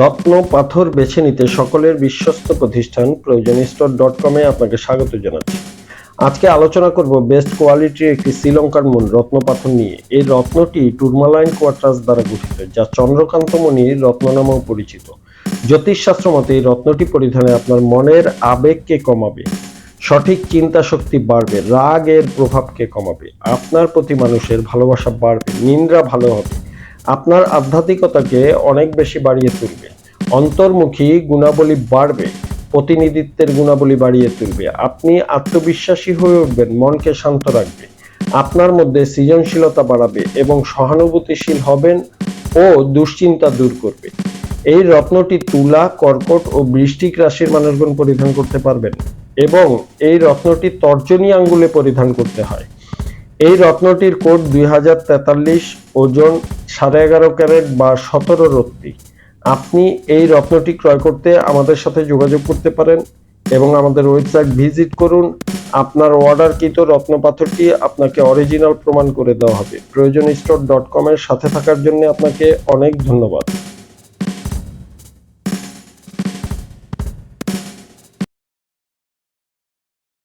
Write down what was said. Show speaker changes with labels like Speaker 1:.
Speaker 1: রত্ন পাথর বেছে নিতে সকলের বিশ্বস্ত প্রতিষ্ঠান প্রয়োজন স্টোর ডট কমে আপনাকে স্বাগত জানাচ্ছি। আজকে আলোচনা করব বেস্ট কোয়ালিটির একটি শ্রীলঙ্কার মূল রত্ন পাথর নিয়ে। এই রত্নটি টুরমালাইন কোয়ার্টার্স দ্বারা গঠিত, যা চন্দ্রকান্ত মণির রত্ন নামেও পরিচিত। জ্যোতিষশাস্ত্র মতে এই রত্নটি পরিধানে আপনার মনের আবেগকে কমাবে, সঠিক চিন্তা শক্তি বাড়বে, রাগের প্রভাবকে কমাবে, আপনার প্রতি মানুষের ভালোবাসা বাড়বে নিন্দ্রা ভালো হবে আপনার আধ্যাত্মিকতাকে অনেক বেশি বাড়িয়ে তুলবে। অন্তর্মুখী গুণাবলী বাড়বে, প্রতিনিধিত্বের গুণাবলী বাড়িয়ে তুলবে। আপনি আত্মবিশ্বাসী হয়ে উঠবেন, মনকে শান্ত রাখবে। আপনার মধ্যে সৃজনশীলতা বাড়াবে এবং সহানুভূতিশীল হবেন ও দুশ্চিন্তা দূর করবে। এই রত্নটি তুলা, কর্কট ও বৃষ্টিক রাশির মানুষগণ পরিধান করতে পারবেন এবং এই রত্নটি তর্জনী আঙ্গুলে পরিধান করতে হয়। এই রত্নটির কোড দুই হাজার তেতাল্লিশ ওজন সাড়ে এগারো ক্যারেট বা সতেরো রত্তি। আপনি এই রত্নটি ক্রয় করতে আমাদের সাথে যোগাযোগ করতে পারেন এবং আমাদের ওয়েবসাইট ভিজিট করুন। আপনার অর্ডারকৃত রত্ন পাথরটি আপনাকে অরিজিনাল প্রমাণ করে দেওয়া হবে। প্রয়োজন স্টোর ডট কমের সাথে থাকার জন্য আপনাকে অনেক ধন্যবাদ।